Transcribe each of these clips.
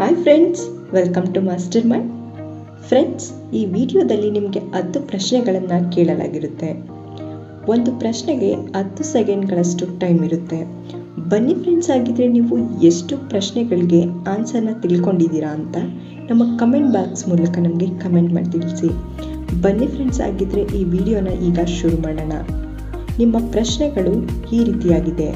Hi friends welcome to master mind friends ಈ ವಿಡಿಯೋದಲ್ಲಿ ನಿಮಗೆ ಹತ್ತು ಪ್ರಶ್ನೆಗಳನ್ನು ಕೇಳಲಾಗಿರುತ್ತೆ. ಒಂದು ಪ್ರಶ್ನೆಗೆ ಹತ್ತು ಸೆಕೆಂಡ್ಗಳಷ್ಟು ಟೈಮ್ ಇರುತ್ತೆ. ಬನ್ನಿ ಫ್ರೆಂಡ್ಸ್ ಆಗಿದ್ರೆ ನೀವು ಎಷ್ಟು ಪ್ರಶ್ನೆಗಳಿಗೆ ಆನ್ಸರ್ನ ತಿಳ್ಕೊಂಡಿದ್ದೀರಾ ಅಂತ ನಮ್ಮ ಕಮೆಂಟ್ ಬಾಕ್ಸ್ ಮೂಲಕ ನಮಗೆ ಕಮೆಂಟ್ ಮಾಡಿ ತಿಳಿಸಿ. ಬನ್ನಿ ಫ್ರೆಂಡ್ಸ್ ಆಗಿದ್ರೆ ಈ ವಿಡಿಯೋನ ಈಗ ಶುರು ಮಾಡೋಣ. ನಿಮ್ಮ ಪ್ರಶ್ನೆಗಳು ಈ ರೀತಿಯಾಗಿದೆ.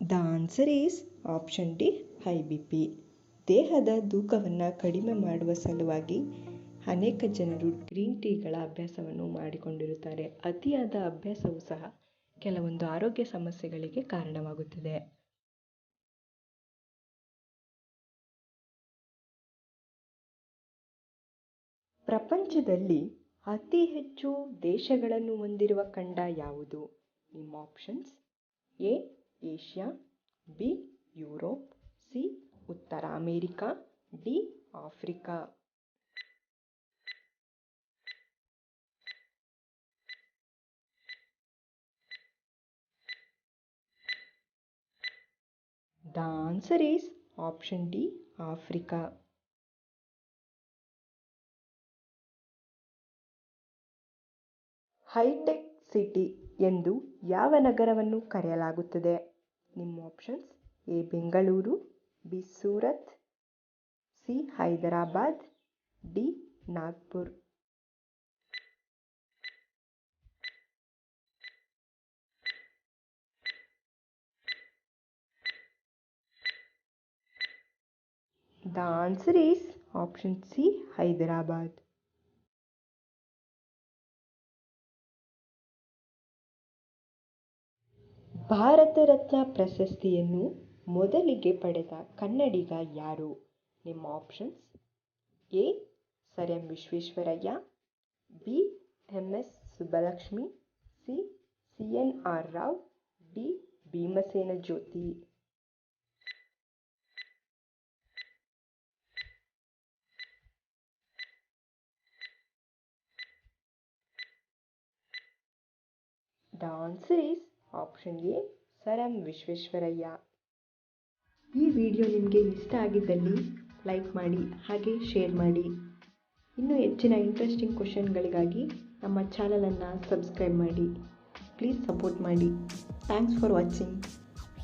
The answer is option D high B P ದೇಹದ ತೂಕವನ್ನು ಕಡಿಮೆ ಮಾಡುವ ಸಲುವಾಗಿ ಅನೇಕ ಜನರು ಗ್ರೀನ್ ಟೀಗಳ ಅಭ್ಯಾಸವನ್ನು ಮಾಡಿಕೊಂಡಿರುತ್ತಾರೆ. ಅತಿಯಾದ ಅಭ್ಯಾಸವು ಸಹ ಕೆಲವೊಂದು ಆರೋಗ್ಯ ಸಮಸ್ಯೆಗಳಿಗೆ ಕಾರಣವಾಗುತ್ತದೆ. ಪ್ರಪಂಚದಲ್ಲಿ ಅತಿ ಹೆಚ್ಚು ದೇಶಗಳನ್ನು ಹೊಂದಿರುವ ಖಂಡ ಯಾವುದು? ನಿಮ್ಮ options A Asia, B, Europe, C, ಉತ್ತರ America, D, Africa. The answer is option D, Africa. Hitech city ಎಂದು ಯಾವ ನಗರವನ್ನು ಕರೆಯಲಾಗುತ್ತದೆ? ನಿಮ್ಮ options A, Bengaluru, B, Surat, C, Hyderabad, D, Nagpur. The answer is option C Hyderabad. Bharat Ratna ಪ್ರಶಸ್ತಿಯನ್ನು ಮೊದಲಿಗೆ ಪಡೆದ ಕನ್ನಡಿಗ ಯಾರು? ನಿಮ್ಮ options A, sir M Visvesvaraya, B, M S Subbulakshmi, C C N R Rao, D, Bhimsen Joshi. The answer option A sir M Visvesvaraya ಈ video ನಿಮಗೆ ಇಷ್ಟ ಆಗಿದ್ದಲ್ಲಿ ಲೈಕ್ ಮಾಡಿ, ಹಾಗೆ ಶೇರ್ ಮಾಡಿ. ಇನ್ನೂ ಹೆಚ್ಚಿನ ಇಂಟ್ರೆಸ್ಟಿಂಗ್ ಕ್ವಶನ್ಗಳಿಗಾಗಿ ನಮ್ಮ ಚಾನಲನ್ನು ಸಬ್ಸ್ಕ್ರೈಬ್ ಮಾಡಿ. ಪ್ಲೀಸ್ ಸಪೋರ್ಟ್ ಮಾಡಿ. Thanks for watching